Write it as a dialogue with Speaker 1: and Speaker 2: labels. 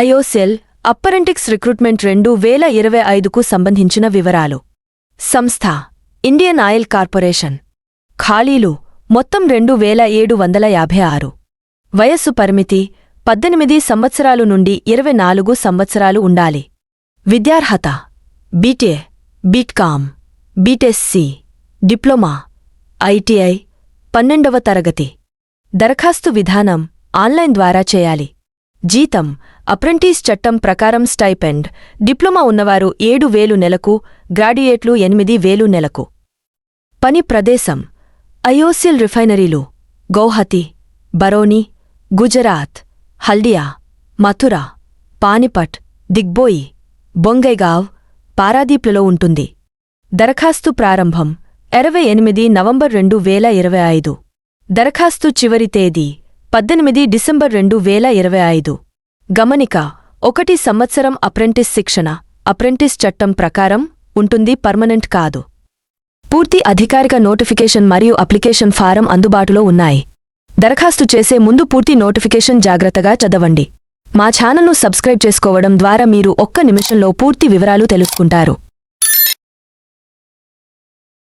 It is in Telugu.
Speaker 1: అయోసెల్ అప్పరెంటిక్స్ రిక్రూట్మెంట్ రెండు వేల ఇరవై ఐదుకు సంబంధించిన వివరాలు. సంస్థ ఇండియన్ ఆయిల్ కార్పొరేషన్. ఖాళీలు మొత్తం రెండు వేల ఏడు వందల యాభై ఆరు. వయస్సు పరిమితి పద్దెనిమిది సంవత్సరాలు నుండి ఇరవై నాలుగు సంవత్సరాలు ఉండాలి. విద్యార్హత బీటే బీట్కామ్ బీటెస్సీ డిప్లొమా ఐటీఐ పన్నెండవ తరగతి. దరఖాస్తు విధానం ఆన్లైన్ ద్వారా చేయాలి. జీతం అప్రెంటిస్ చట్టం ప్రకారం స్టైపెండ్. డిప్లొమా ఉన్నవారు ఏడు వేలు నెలకు గ్రాడ్యుయేట్లు ఎనిమిది వేలు నెలకు. పని ప్రదేశం అయోసిల్ రిఫైనరీలు గౌహతి బరోని గుజరాత్ హల్డియా మథురా పానిపట్ దిగ్బోయి బొంగైగావ్ పారాదీప్లలో ఉంటుంది. దరఖాస్తు ప్రారంభం ఇరవై ఎనిమిది నవంబర్ రెండు వేల ఇరవై ఐదు. దరఖాస్తు చివరి తేదీ పద్దెనిమిది డిసెంబర్ రెండు వేల ఇరవై ఐదు. గమనిక ఒకటి సంవత్సరం అప్రెంటిస్ శిక్షణ అప్రెంటిస్ చట్టం ప్రకారం ఉంటుంది పర్మనెంట్ కాదు. పూర్తి అధికారిక నోటిఫికేషన్ మరియు అప్లికేషన్ ఫారం అందుబాటులో ఉన్నాయి. దరఖాస్తు చేసే ముందు పూర్తి నోటిఫికేషన్ జాగ్రత్తగా చదవండి. మా ఛానల్ను సబ్స్క్రైబ్ చేసుకోవడం ద్వారా మీరు ఒక్క నిమిషంలో పూర్తి వివరాలు తెలుసుకుంటారు.